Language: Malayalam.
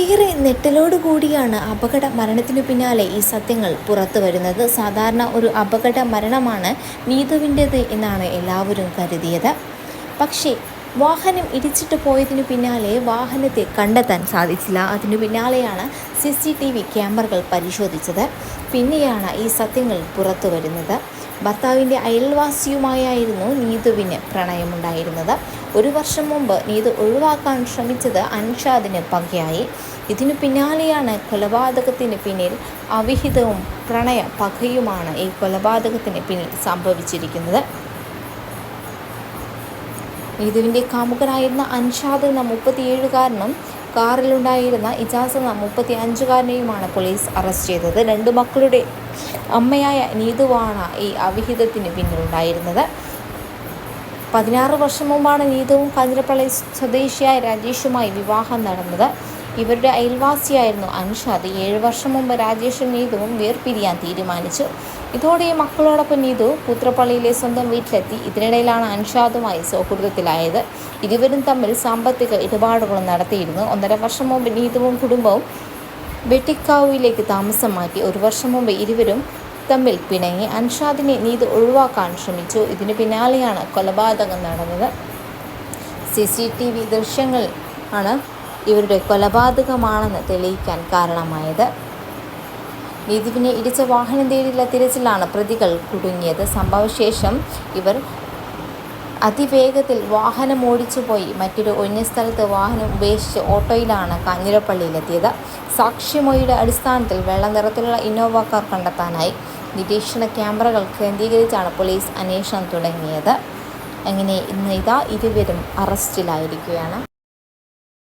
ഏറെ നെട്ടലോട് കൂടിയാണ് അപകട മരണത്തിനു പിന്നാലെ ഈ സത്യങ്ങൾ പുറത്തു വരുന്നത്. സാധാരണ ഒരു അപകട മരണമാണ് നീതുവിന്റേത് എന്നാണ് എല്ലാവരും കരുതിയത്. പക്ഷേ വാഹനം ഇടിച്ചിട്ട് പോയതിനു പിന്നാലെ വാഹനത്തെ കണ്ടെത്താൻ സാധിച്ചില്ല. അതിനു പിന്നാലെയാണ് സി സി ടി വി ക്യാമറകൾ പരിശോധിച്ചത്. പിന്നെയാണ് ഈ സത്യങ്ങൾ പുറത്തു വരുന്നത്. ഭർത്താവിന്റെ അയൽവാസിയുമായായിരുന്നു നീതുവിന് പ്രണയമുണ്ടായിരുന്നത്. ഒരു വർഷം മുമ്പ് നീതു ഒഴിവാക്കാൻ ശ്രമിച്ചത് അൻഷാദിന് പകയായി. ഇതിനു പിന്നാലെയാണ് കൊലപാതകത്തിന് പിന്നിൽ അവിഹിതവും പ്രണയ പകയുമാണ് ഈ കൊലപാതകത്തിന് പിന്നിൽ സംഭവിച്ചിരിക്കുന്നത്. നീതുവിന്റെ കാമുകനായിരുന്ന അൻഷാദ് എന്ന മുപ്പത്തിയേഴുകാരനും കാറിലുണ്ടായിരുന്ന ഇജാസ് എന്ന മുപ്പത്തി അഞ്ചുകാരനെയുമാണ് പോലീസ് അറസ്റ്റ് ചെയ്തത്. രണ്ട് മക്കളുടെ അമ്മയായ നീതുവാണ് ഈ അവിഹിതത്തിന് പിന്നിലുണ്ടായിരുന്നത്. പതിനാറ് വർഷം മുമ്പാണ് നീതുവും കാഞ്ഞിരപ്പള്ളി സ്വദേശിയായ രാജേഷുമായി വിവാഹം നടന്നത്. ഇവരുടെ അയൽവാസിയായിരുന്നു അൻഷാദ് ഏഴ് വർഷം മുമ്പ് രാജേഷും നീതുവും വേർപിരിയാൻ തീരുമാനിച്ചു. ഇതോടെ മക്കളോടൊപ്പം നീതു പുത്രപ്പള്ളിയിലെ സ്വന്തം വീട്ടിലെത്തി. ഇതിനിടയിലാണ് അൻഷാദുമായി സൗഹൃദത്തിലായത്. ഇരുവരും തമ്മിൽ സാമ്പത്തിക ഇടപാടുകളും നടത്തിയിരുന്നു. ഒന്നര വർഷം മുമ്പ് നീതുവും കുടുംബവും വെട്ടിക്കാവിലേക്ക് താമസം മാറ്റി. ഒരു വർഷം മുമ്പ് ഇരുവരും തമ്മിൽ പിണങ്ങി. അൻഷാദിനെ നീതു ഒഴിവാക്കാൻ ശ്രമിച്ചു. ഇതിന് പിന്നാലെയാണ് കൊലപാതകം നടന്നത്. സി സി ടി വി ദൃശ്യങ്ങൾ ആണ് ഇവരുടെ കൊലപാതകമാണെന്ന് തെളിയിക്കാൻ കാരണമായത്. നീതുവിനെ ഇടിച്ച വാഹനം തേടിയുള്ള തിരച്ചിലാണ് പ്രതികൾ കുടുങ്ങിയത്. സംഭവശേഷം ഇവർ അതിവേഗത്തിൽ വാഹനം ഓടിച്ചു പോയി മറ്റൊരു ഒഴിഞ്ഞ സ്ഥലത്ത് വാഹനം ഉപേക്ഷിച്ച് ഓട്ടോയിലാണ് കാഞ്ഞിരപ്പള്ളിയിലെത്തിയത്. സാക്ഷിമൊഴിയുടെ അടിസ്ഥാനത്തിൽ വെള്ള നിറത്തിലുള്ള ഇന്നോവ കാർ കണ്ടെത്താനായി. നിരീക്ഷണ ക്യാമറകൾ കേന്ദ്രീകരിച്ചാണ് പോലീസ് അന്വേഷണം തുടങ്ങിയത്. അങ്ങനെ ഇന്ന് ഇതാ ഇരുവരും അറസ്റ്റിലായിരിക്കുകയാണ്.